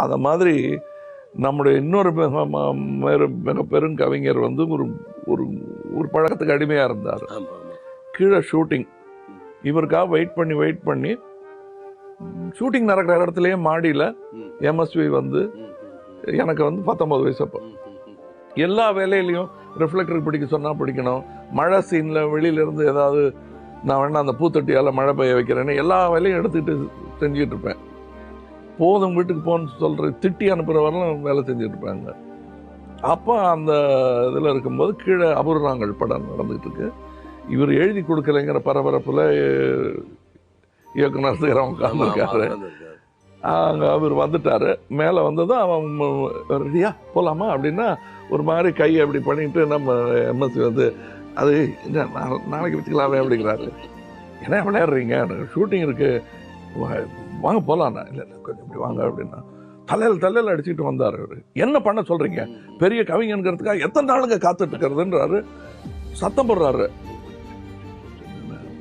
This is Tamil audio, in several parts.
அத மாதிரி நம்முடைய இன்னொரு மிக மிக- மிக பெரும் கவிஞர் வந்து ஒரு ஒரு ஒரு பழக்கத்துக்கு அடிமையா இருந்தார். கீழே ஷூட்டிங். இவருக்காக வெயிட் பண்ணி வெயிட் பண்ணி ஷூட்டிங் நடக்கிற இடத்துலயே மாடியில் எம்எஸ்வி வந்து எனக்கு வந்து பத்தொன்பது வயசு அப்போ. எல்லா வேலையிலையும் ரிஃப்ளெக்டர் பிடிக்க சொன்னா பிடிக்கணும். மழை சீன்ல வெளியில இருந்து ஏதாவது நான் வேணா அந்த பூத்தொட்டியால மழை பெய்ய வைக்கிறேன்னு எல்லா வேலையும் எடுத்துக்கிட்டு செஞ்சுட்டு இருப்பேன். போதும் வீட்டுக்கு போன்னு சொல்ற திட்டி அனுப்புற வரலாம் வேலை செஞ்சுட்டு இருப்பாங்க. அப்போ அந்த இதில் இருக்கும்போது கீழே அபூர்வங்கள் படம் நடந்துகிட்டு இருக்கு இவர் எழுதி கொடுக்கலைங்கிற பரபரப்புல இயக்குனர் ஆமா, ஆமா, உட்காந்துருக்காரு. அங்கே அவர் வந்துட்டாரு. மேலே வந்ததும் அவன் ரெடியா போகலாமா அப்படின்னா ஒரு மாதிரி கை அப்படி பண்ணிட்டு நம்ம எம்எஸ்சி வந்து அது என்ன நாளைக்கு வச்சுக்கலாமே அப்படிங்கிறாரு. என்ன விளையாடுறீங்க? ஷூட்டிங் இருக்கு. வா- வாங்க போகலாண்ணா இல்லை இல்லை கொஞ்சம் இப்படி வாங்க அப்படின்னா. தலையில் தலையில் அடிச்சுட்டு வந்தார் அவர். என்ன பண்ண ம். பெரிய கவிஞங்கிறதுக்காக எத்தனை நாளுங்க காத்துட்டு இருக்கிறதுன்றாரு. சத்தம் போடுறாரு.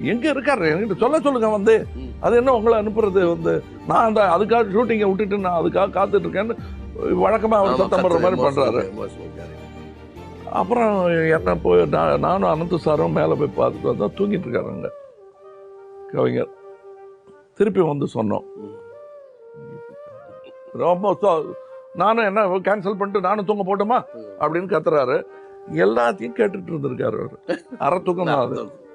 எங்க இருக்காரு? என்கிட்ட சொல்ல சொல்லுங்க வந்து. அது என்ன உங்களை அனுப்புறது வந்து? நான் அந்த அதுக்காக ஷூட்டிங்கை விட்டுட்டு நான் அதுக்காக காத்துட்டு இருக்கேன்னு வழக்கமா அவர் சத்தம் போடுற மாதிரி character. அப்புறம் என்ன போய் நான் நானும் அனந்த சாரும் மேலே போய் பார்த்துட்டு வந்தா தூங்கிட்டு இருக்காருங்க கவிஞர். திருப்பி வந்து சொன்னோம். ரொம்ப நானும் என்ன கேன்சல் பண்ணிட்டு நானும் தூங்க போட்டுமா. அப்படின்னு கத்துறாரு. எல்லாத்தையும் கேட்டுட்டு இருந்திருக்காரு அவர். அரை தூக்கம் தான் அது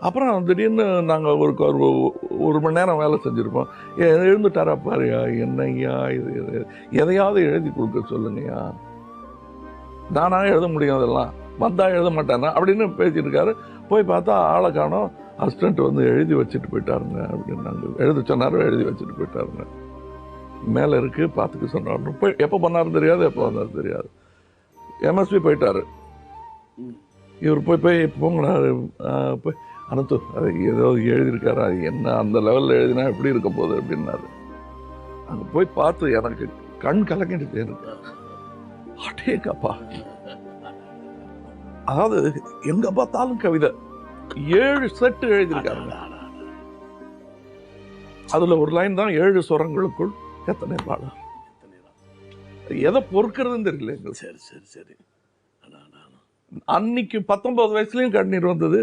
அப்புறம் திடீர்னு நாங்கள் ஒரு ஒரு ஒரு மணி நேரம் வேலை செஞ்சுருப்போம். எழுந்துட்டாரா பாருயா என்னய்யா இது எதையாவது எழுதி கொடுக்க சொல்லுங்கய்யா. நானா எழுத முடியும் அதெல்லாம். வந்தா எழுத மாட்டானா அப்படின்னு பேசிட்டு இருக்காரு. போய் பார்த்தா ஆளை காணோம். அசிஸ்டண்ட் வந்து எழுதி வச்சுட்டு போயிட்டாருங்க அப்படின்னாங்க எழுத சொன்னாரோ எழுதி வச்சுட்டு போயிட்டாருங்க. மேலே இருக்கு பார்த்துக்க சொன்னார். போய் எப்போ பண்ணாருன்னு தெரியாது எப்போ வந்தாரு தெரியாது. எம்எஸ்பி போயிட்டாரு. இவர் போய் போய் போங்கடா போய் அனத்து அது ஏதோ எழுதியிருக்காரு அது என்ன அந்த லெவலில் எழுதினா எப்படி இருக்க போகுது அப்படின்னாரு. அங்கே போய் பார்த்து எனக்கு கண் கலங்கிட்டு எனக்கு அடேங்கப்பா. அதாவது எங்க பார்த்தாலும் கவிதை. ஏழு செட்டு எழுதியிருக்காருங்க அதுல ஒரு லைன் தான் ஏழு சுரங்களுக்குள் எத்தனை பாடம் எதை பொறுக்கிறதுன்னு தெரியல எங்களுக்கு. சரி சரி சரி. அன்னைக்கு பத்தொன்பது வயசுலயும் கண்ணீர் வந்தது.